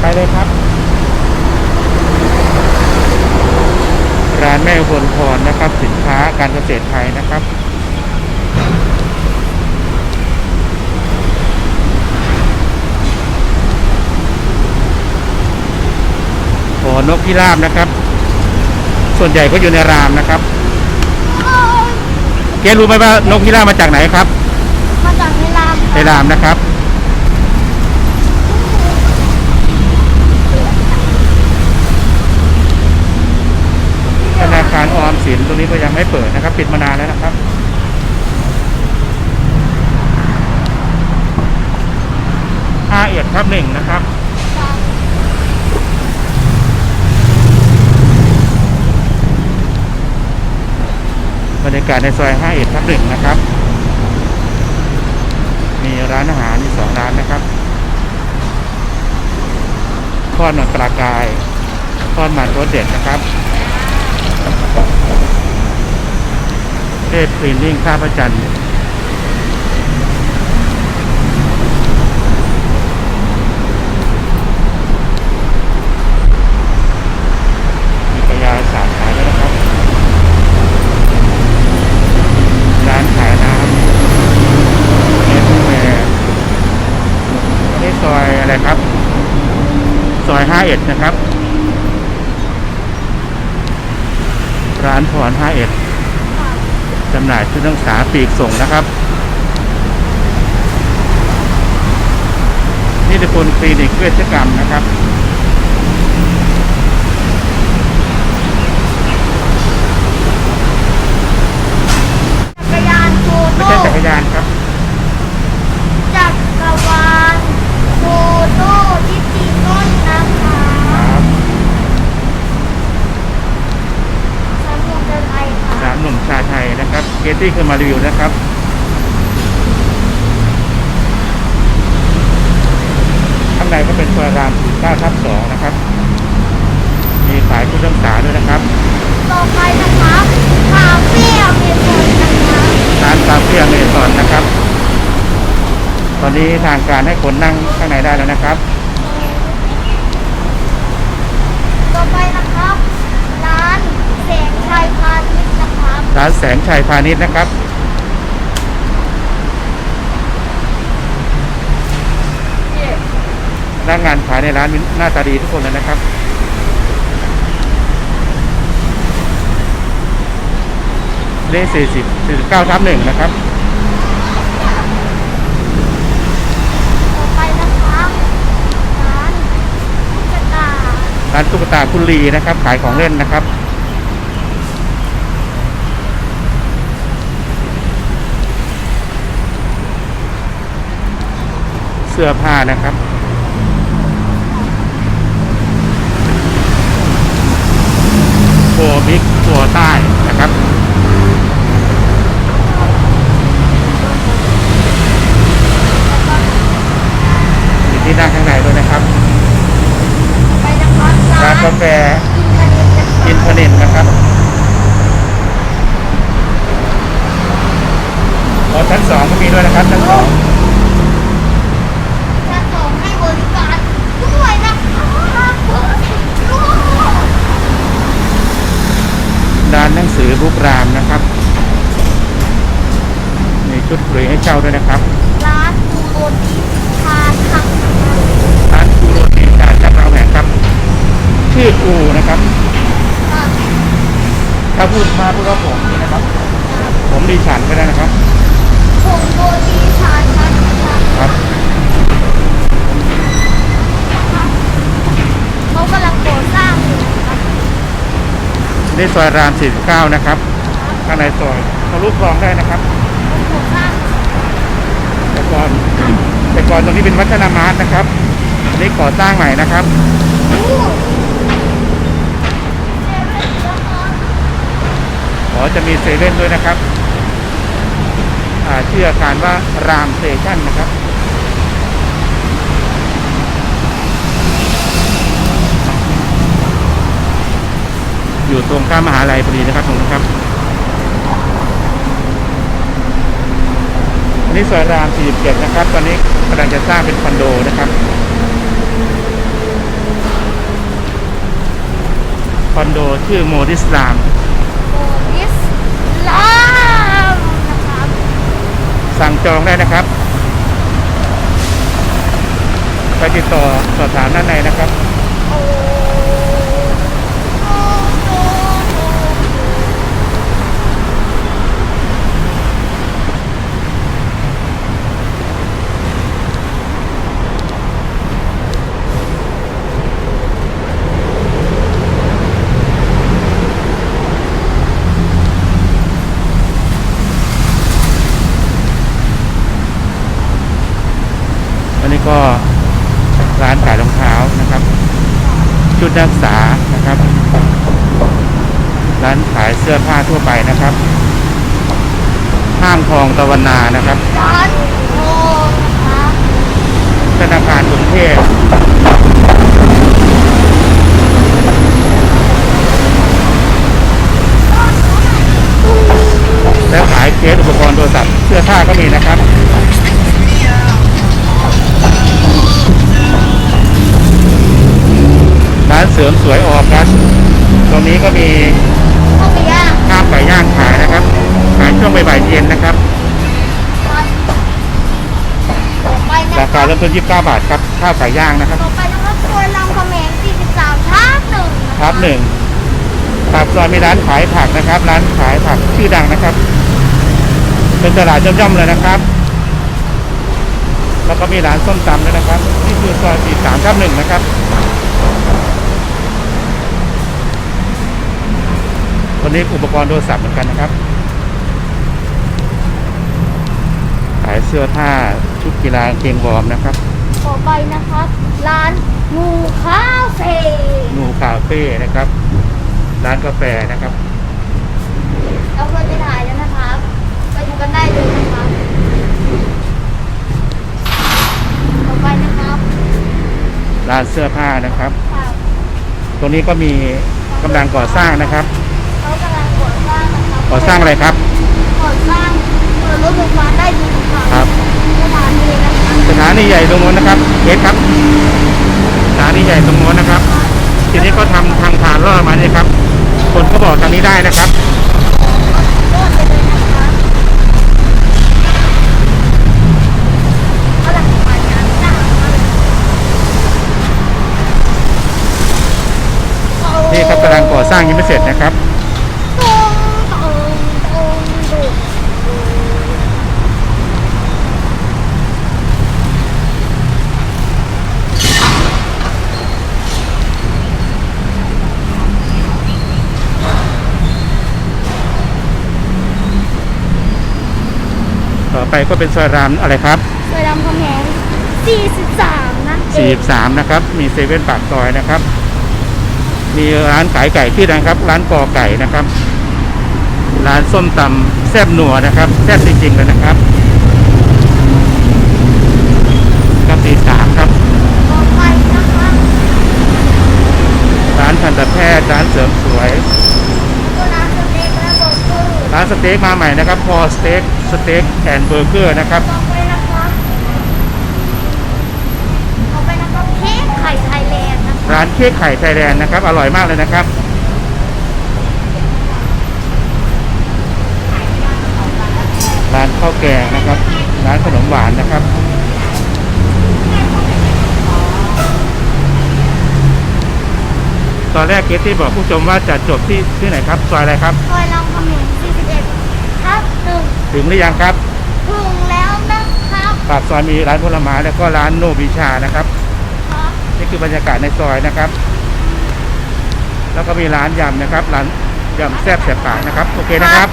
ไปเลยครับ ร้านแม่อุบลพรนะครับ สินค้าการเกษตรไทยนะครับโอ้นกพิราบนะครับ ส่วนใหญ่ก็อยู่ในรามนะครับเกรู้ไหมว่านกพิราบมาจากไหนครับ มาจากในรามในรามนะครับ ธนาคารออม สินตรงนี้ก็ยังไม่เปิดนะครับ ปิดมานานแล้วนะครับห้าเอียดครับหนึ่งนะครับบรรยากาศในซอย5เอ็ดทับหนึ่งนะครับ มีร้านอาหารมีสองร้านนะครับทอดมันปลากายทอดมันรสเด็ดนะครับ เทพคลีนนิ่งท่าพระจันทร์มีกระยาสามขายด้วยนะครับร้านขายน้ำเนสแวร์นี่ซอยอะไรครับซอยห้าเอ็ดนะครับ ร้านพรห้าเอ็ดำหน่ายชุดนักศึกษาปีกส่งนะครับนี่จะคนคลินิกเวชกรรมนะครับ จักรยานโฟ ไม่ โต้ ใช่จักรยานครับ จักรวาลโฟโต้ดิจิตอลนะคะ ครับ สำรวจเดินไทยค่ะ สามหนุ่มชาไทยนะครับ เก ตตี้เคยมารีวิวนะครับข้างในก็เป็นซอยราม9ทับ2นะครับ มีขายผู้ศึกษาด้วยนะครับต่อไปนะคะคาเฟ่อเมซอนนะคะร้านคาเฟ่อเมซอนนะครับ ตอนนี้ทางการให้คนนั่งข้างในได้แล้วนะครับ ต่อไปนะครับ ร้านแสงชัยพาณิชย์นะครับ ร้าน แสงชัยพาณิชย์นะครับ พนักงานขายในร้านมีหน้าตาดีทุกคนเลยนะครับเลขสี่สิบสี่สิบเก้าทับหนึ่งนะครับ ต่อไปนะครับร้านตุ๊กตาร้านตุ๊กตาคุณลีนะครับ ขายของเล่นนะครับ สื้อผ้านะครับ โฟบิ๊กตัวใต้นะครับมีที่นั่งข้างในด้วยนะครับร้านกาแฟอินเทอร์เน็ตนะคะอินนะครับโอ้ชั้นสองก็มีด้วยนะครับชั้นสอง จะส่งให้บริการด้วยนะคะ ร้านหนังสือบุกรามนะครับ มีชุดคุยให้เช่าด้วยนะครับร้านดูโรตีทานค่ะร้านกูโรตีจานจักรเราแหงครับ ชื่อกูนะครับถ้าพูดมาพูดว่าผมนี่นะครับ ผมดิฉันก็ได้นะครับ ผงโรตีชาชักค่ะ ครับ เขากำลังก่อสร้างอยู่นะคะ นี่ซอยราม 49 นะครับ ข้างในซอยทะลุคลองได้นะครับ แต่ก่อนแต่ก่อนตรงนี้เป็นวัฒนามาร์ทนะครับอันนี้ก่อสร้างใหม่นะครับอู้เซเว่นนะคะอ๋อจะมีเซเว่นด้วยนะครับ อ่าชื่ออาคารว่ารามสเตชันนะครับ ตรงข้ามมหาลัยพอดีนะครับตรงนี้ครับนี้ซอยราม 47 นะครับ ตอนนี้กำลังจะสร้างเป็นคอนโดนะครับคอนโดชื่อโมดิสลามโออิสลามนะครับสั่งจองได้นะครับ ไปติดต่อสอบถามด้านในนะครับ โอ้โอ้โอ้โอ้ อันนี้ก็ร้านขายรองเท้านะครับ ชุดนักศึกษานะครับ ร้านขายเสื้อผ้าทั่วไปนะครับ ห้างทองตะวันนานะครับ ร้านโอนะครับธนาคารกรุงเทพ ร้านเสริมสวยออกัสตรงนี้ก็มีเข้าไปย่างข้าวไก่ย่างขายนะครับ ขายช่วงบ่ายๆเย็นนะครับต่อไปนะราคคารับเริ่มต้น 29 บาทครับ ข้าวไก่ย่างนะครับต่อไปนะครับซอยรามคำแหง43ทับหนึ่งนะคทับหนึ่งปากซอยมีร้านขายผักนะครับ ร้านขายผักชื่อดังนะครับ เป็นตลาดย่อมๆเลยนะครับ แล้วก็มีร้านส้มตำด้วยนะครับ นี่คือซอย43ทับหนึ่งนะครับ ตัวนี้อุปกรณ์โทรศัพท์เหมือนกันนะครับ ขายเสื้อผ้าชุดกีฬากางเกงวอร์มนะครับต่อไปนะครับ ร้านงูข้าวเฟ่นูคาเฟ่นะครับ ร้านกาแฟนะครับ เราเคยไปถ่ายแล้วนะครับ ไปดูกันได้เลยนะครับต่อไปนะครับร้านเสื้อผ้านะครับครับตรงนี้ก็มีกำลังก่อสร้างนะครับ ก่อสร้างอะไรครับ ก่อสร้างเอ่อรถไฟฟ้าใต้ดินค่ะครับ สถานีนะครับสถานีใหญ่ตรงโน้นนะครับเกสครับ สถานีใหญ่ตรงโน้นนะครับ ทีนี้ก็ทำทางผ่านรอดมาเนี่ยครับ คนก็บอกทางนี้ได้นะครับ รอดไปเลยนะคะกำลังมางานสร้างครับ นี่ครับกำลังก่อสร้างยังไม่เสร็จนะครับ ตรงตรงตรงตรง ต่อ ไปก็เป็นซอยรามอะไรครับซอยรามคำแหง43 นะเอง43นะครับ มีเซเว่นปากซอยนะครับ มีร้านขายไก่ที่อดังครับ ร้านกอไก่นะครับ ร้านส้มตำแซ่บหนัวนะครับแซ่บจริงๆเลยนะครับครับ43ครับต่อไปนะคะร้านทันตแพทย์ร้านเสริมสวยก็ร้านสเต็กและเบอร์เกอร์ร้านสเต็กมาใหม่นะครับ พอสเต็ก สเต็กแอนด์เบอร์เกอร์นะครับต่อไปนะครับต่อไปนะครับเค้กไข่ไทยแลนด์นะคะร้านเค้กไข่ไทยแลนด์นะครับ อร่อยมากเลยนะครับ ร้านข้าวแกงนะครับ ร้านขนมหวานนะครับ ตอนแรกเกสที่บอกผู้ชมว่าจะจบที่ที่ไหนครับ ซอยอะไรครับ ซอยรามคำแหง41ทับหนึ่ง ถึงหรือยังครับ ถึงแล้วนะครับปากซอยมีร้านผลไม้แล้วก็ร้านโนบิชานะครับ ครับนี่คือบรรยากาศในซอยนะครับ แล้วก็มีร้านยำนะครับ ร้านยำแซ่บแสบปากนะครับ โอเคนะครับ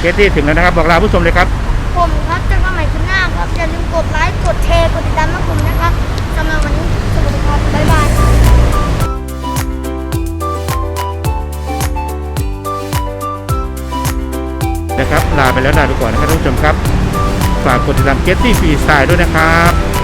เกตตี้ถึงแล้วนะครับ บอกลาผู้ชมเลยครับ ผมครับเจอกันใหม่คลิปหน้าครับอย่าลืมกดไลค์กดแชร์กดติดตามให้ผมนะครับสำหรับวันนี้สวัสดีครับบ๊ายบาย ลาไปแล้วลาไปก่อนนะครับท่านผู้ชมครับ ฝากกดติดตามเกตตี้ฟรีสไตล์ด้วยนะครับ